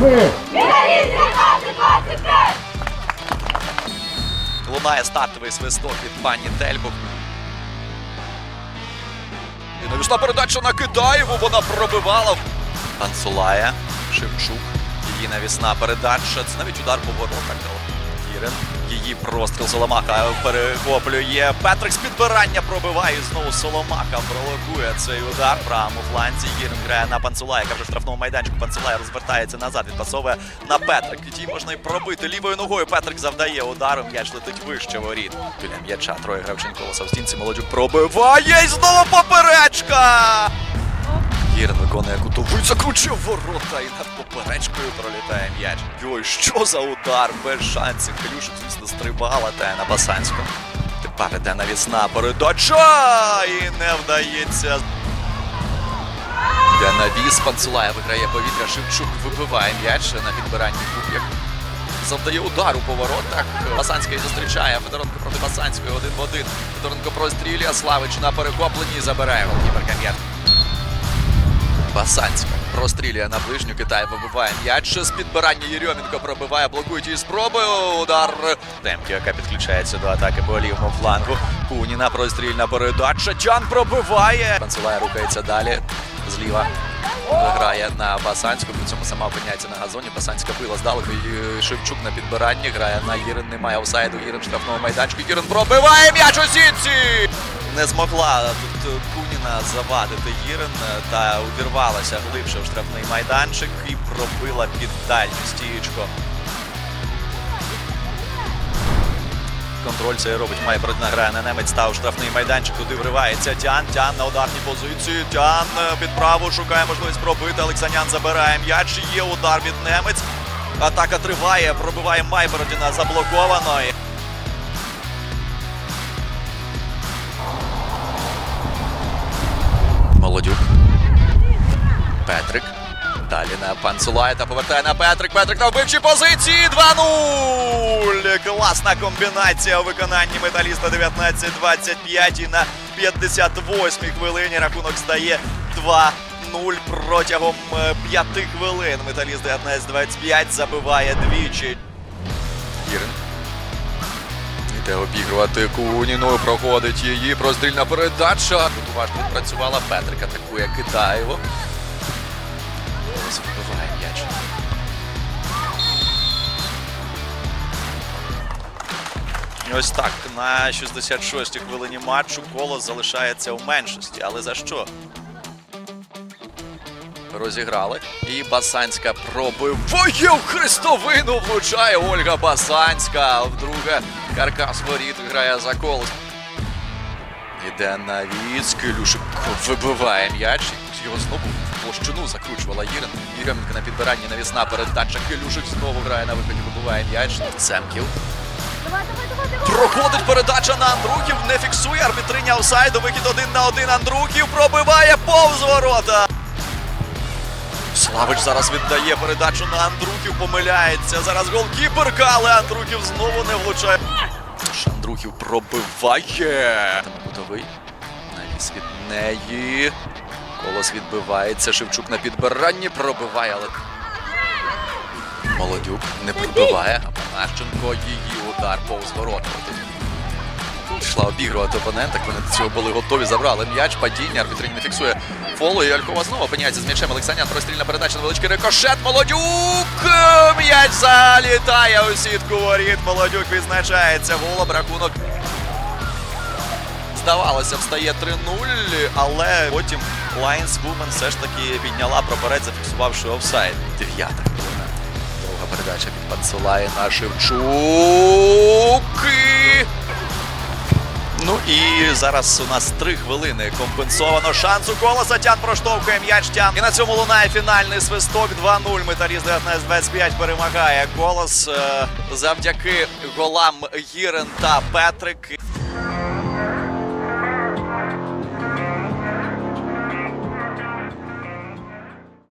Ми! Лунає стартовий свисток від пані Дельбук. І навісна передача на Китаєву. Вона пробивала. Ансулая, Шевчук. Її навісна передача. Це навіть удар по воротах. Кірен. Її простріл Соломаха перехоплює. Петрик з підбирання пробиває. І знову Соломаха прологує цей удар. В правому фланзі. Гірен грає на Панцулая, яка вже в штрафному майданчику. Панцулая розвертається назад, відпасовує на Петрик. І тій можна й пробити лівою ногою. Петрик завдає ударом. М'яч летить вище воріт. Біля м'яча троє гравчин колоса в стінці. Молодюк пробиває. І знову поперечка. Гірен виконує кутовий, закручує ворота і над поперечкою пролітає м'яч. Йой, що за удар? Без шансів. Калюшик, звісно, стрибала та на Басанську. Тепер іде навісна передача і не вдається. Йде навіс, Панцулая виграє повітря. Шевчук вибиває м'яч на підбиранні куб'як. Завдає удар у поворотах. Басанський зустрічає Федоренко проти Басанської один в один. Федоренко прострілює. Славич на перехопленні забирає голкіперка м'яч. Басанська прострілює на ближню. Китай вибиває м'яч. З підбирання Єрьомінко пробиває, блокують її спроби. Удар Темки, яка підключається до атаки по лівому флангу. Куніна прострільна передача. Джан пробиває. Панцелая рухається далі. Зліва грає на Басанську. При цьому сама опиняється на газоні. Басанська била здалеку. Шевчук на підбиранні. Грає на Єрин. Немає офсайду. Єрин в штрафному майданчику. Єрин пробиває м'яч у сітці. Не змогла тут е, Куніна завадити Єрин е, та увірвалася глибше в штрафний майданчик і пробила під дальню стієчку. Контроль це робить має грає на немець став штрафний майданчик. Туди вривається Дян. Дян на ударній позиції. Дян е, під праву шукає можливість пробити. Олексанян забирає м'яч. Є удар від немець. Атака триває. Пробиває Майбородіна заблоковано. Далі на Панцулая та повертає на Петрик. Петрик на вбивчій позиції. 2-0. Класна комбінація у виконанні металіста 19-25. І на 58-й хвилині рахунок стає 2-0 протягом 5 хвилин. Металіст 19-25 забиває двічі. Гірин. Іде обігрувати Куніною, проходить її прострільна передача. Тут уважно відпрацювала Петрик, атакує Китаєво. Ось вибиває м'яч. Ось так, на 66-й хвилині матчу колос залишається у меншості. Але за що? Розіграли. І Басанська пробиває в хрестовину. Влучає Ольга Басанська. Вдруге каркас воріт грає за колос. Іде на відс. Килюшик вибиває м'яч. Його знову площину закручувала Єрин. Єрьомінка на підбиранні навісна передача. Килюшик знову грає на виході, вибиває м'яч. Семків. Проходить передача на Андрухів, не фіксує арбітриня офсайду. Вихід один на один. Андрухів пробиває повз ворота. Славич зараз віддає передачу на Андрухів, помиляється. Зараз голкіперка, але Андрухів знову не влучає. Андрухів пробиває. Там. Навіс від неї. Колос відбивається. Шевчук на підбиранні пробиває, але. Молодюк не пробиває. А Панащенко її удар повз ворота. Пішла обігрувати опонента, вони до цього були готові, забрали м'яч, падіння, арбітринь не фіксує фолу, і Алькова знову опиняється з м'ячем. Олександр прострільна передача, невеличкий рикошет, Молодюк! М'яч залітає у сітку воріт, Молодюк відзначається голом, рахунок. Здавалося, встає 3-0, але потім Lions Women все ж таки підняла прапорець, зафіксувавши офсайд. Дев'ята хвилина. Друга передача від Панцулаї на Шевчук. Ну і зараз у нас три хвилини компенсовано шансу колоса. Тян проштовхує м'яч Тян. І на цьому лунає фінальний свисток 2-0. Металіст 19-25 перемагає колос е, завдяки голам Гірен та Петрик.